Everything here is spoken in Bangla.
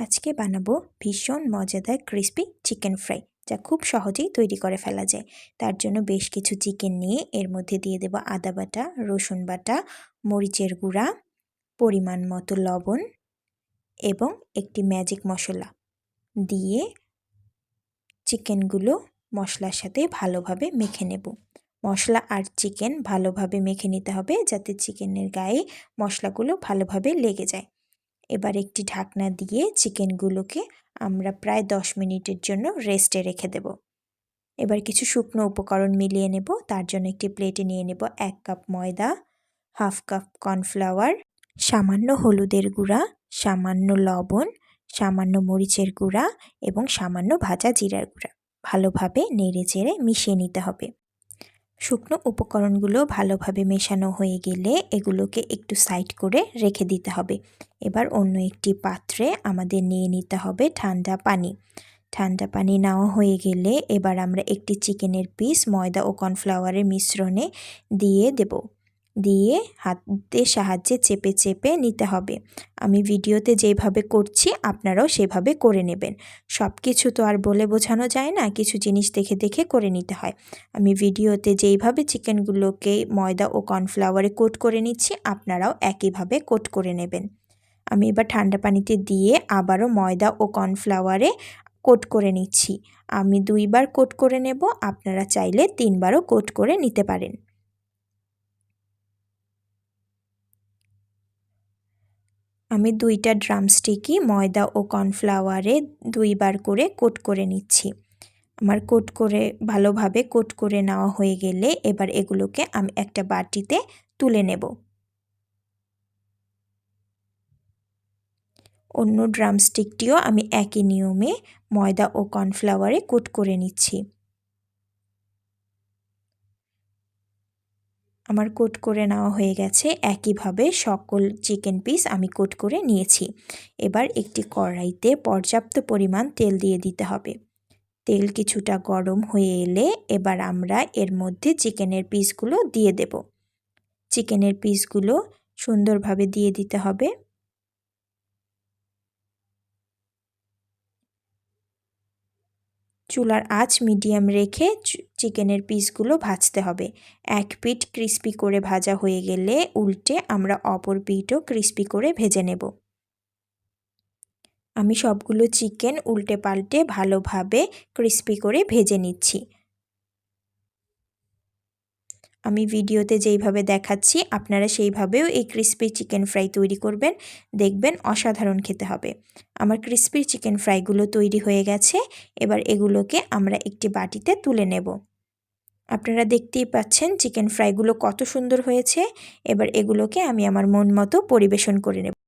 আজকে বানাবো ভীষণ মজাদার ক্রিস্পি চিকেন ফ্রাই, যা খুব সহজেই তৈরি করে ফেলা যায়। তার জন্য বেশ কিছু চিকেন নিয়ে এর মধ্যে দিয়ে দেব আদা বাটা, রসুন বাটা, মরিচের গুঁড়া, পরিমাণ মতো লবণ এবং একটি ম্যাজিক মশলা। দিয়ে চিকেনগুলো মশলার সাথে ভালোভাবে মেখে নেব। মশলা আর চিকেন ভালোভাবে মেখে নিতে হবে যাতে চিকেনের গায়ে মশলাগুলো ভালোভাবে লেগে যায়। এবার একটি ঢাকনা দিয়ে চিকেনগুলোকে আমরা প্রায় দশ মিনিটের জন্য রেস্টে রেখে দেব। এবার কিছু শুকনো উপকরণ মিলিয়ে নেব। তার জন্য একটি প্লেটে নিয়ে নেব এক কাপ ময়দা হাফ কাপ কর্নফ্লাওয়ার সামান্য হলুদের গুঁড়া, সামান্য লবণ, সামান্য মরিচের গুঁড়া এবং সামান্য ভাজা জিরার গুঁড়া। ভালোভাবে নেড়ে চেড়ে মিশিয়ে নিতে হবে। শুকনো উপকরণগুলো ভালোভাবে মেশানো হয়ে গেলে এগুলোকে একটু সাইড করে রেখে দিতে হবে। এবার অন্য একটি পাত্রে আমাদের নিয়ে নিতে হবে ঠান্ডা পানি। ঠান্ডা পানি নেওয়া হয়ে গেলে এবার আমরা একটি চিকেনের পিস ময়দা ও কর্নফ্লাওয়ারের মিশ্রণে দিয়ে দেব। দিয়ে হাতের সাহায্যে চেপে চেপে নিতে হবে। আমি ভিডিওতে যেভাবে করছি, আপনারাও সেভাবে করে নেবেন। সব কিছু তো আর বলে বোঝানো যায় না, কিছু জিনিস দেখে দেখে করে নিতে হয়। আমি ভিডিওতে যেইভাবে চিকেনগুলোকে ময়দা ও কর্নফ্লাওয়ারে কোট করে নিচ্ছি, আপনারাও একইভাবে কোট করে নেবেন। আমি এবার ঠান্ডা পানিতে দিয়ে আবারও ময়দা ও কর্নফ্লাওয়ারে কোট করে নিচ্ছি। আমি দুইবার কোট করে নেব, আপনারা চাইলে তিনবারও কোট করে নিতে পারেন। আমি দুইটা ড্রামস্টিকই ময়দা ও কর্নফ্লাওয়ারে দুইবার করে কোট করে নিচ্ছি। আমার কোট করে, ভালোভাবে কোট করে নেওয়া হয়ে গেলে এবার এগুলোকে আমি একটা বাটিতে তুলে নেব। অন্য ড্রামস্টিকটিও আমি একই নিয়মে ময়দা ও কর্নফ্লাওয়ারে কোট করে নিচ্ছি। আমার কোট করে নেওয়া হয়ে গেছে। একইভাবে সকল চিকেন পিস আমি কোট করে নিয়েছি। এবার একটি কড়াইতে পর্যাপ্ত পরিমাণ তেল দিয়ে দিতে হবে। তেল কিছুটা গরম হয়ে এলে এবার আমরা এর মধ্যে চিকেনের পিসগুলো দিয়ে দেব। চিকেনের পিসগুলো সুন্দরভাবে দিয়ে দিতে হবে। চুলার আঁচ মিডিয়াম রেখে চিকেনের পিসগুলো ভাজতে হবে। এক পিট ক্রিস্পি করে ভাজা হয়ে গেলে উল্টে আমরা অপর পিঠও ক্রিস্পি করে ভেজে নেব। আমি সবগুলো চিকেন উল্টে পাল্টে ভালোভাবে ক্রিস্পি করে ভেজে নিচ্ছি। আমি ভিডিওতে যেইভাবে দেখাচ্ছি, আপনারা সেইভাবেও এই ক্রিস্পি চিকেন ফ্রাই তৈরি করবেন। দেখবেন অসাধারণ খেতে হবে। আমার ক্রিস্পি চিকেন ফ্রাইগুলো তৈরি হয়ে গেছে। এবার এগুলোকে আমরা একটি বাটিতে তুলে নেব। আপনারা দেখতেই পাচ্ছেন চিকেন ফ্রাইগুলো কত সুন্দর হয়েছে। এবার এগুলোকে আমি আমার মন মতো পরিবেশন করে নেব।